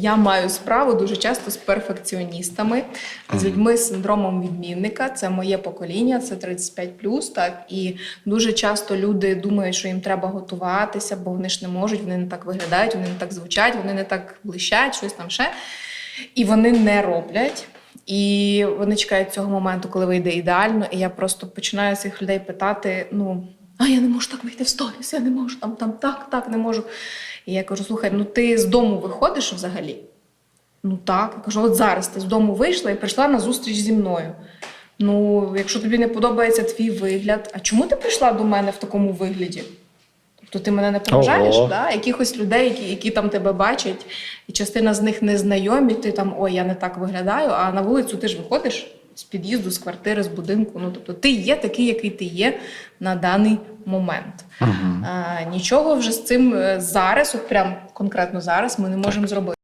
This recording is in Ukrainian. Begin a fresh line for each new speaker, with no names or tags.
я маю справу дуже часто з перфекціоністами, з людьми з синдромом відмінника. Це моє покоління, це 35+, так і дуже часто люди думають, що їм треба готуватися, бо вони ж не можуть, вони не так виглядають, вони не так звучать, вони не так блищать, щось там ще. І вони не роблять. І вони чекають цього моменту, коли вийде ідеально. І я просто починаю цих людей питати: ну, я не можу так вийти в сторіс, я не можу там, там так, так, не можу. І я кажу: слухай, ну ти з дому виходиш взагалі? Ну так. Я кажу, от зараз ти з дому вийшла і прийшла на зустріч зі мною. Ну, якщо тобі не подобається твій вигляд, а чому ти прийшла до мене в такому вигляді? Тобто ти мене не поважаєш,
Ого.
да? якихось людей, які, які там тебе бачать, і частина з них незнайомі, ти там ой, я не так виглядаю, а на вулицю ти ж виходиш з під'їзду, з квартири, з будинку. Ну тобто ти є такий, який ти є на даний момент. А, нічого вже з цим е, зараз, от прям конкретно зараз, ми не можемо зробити.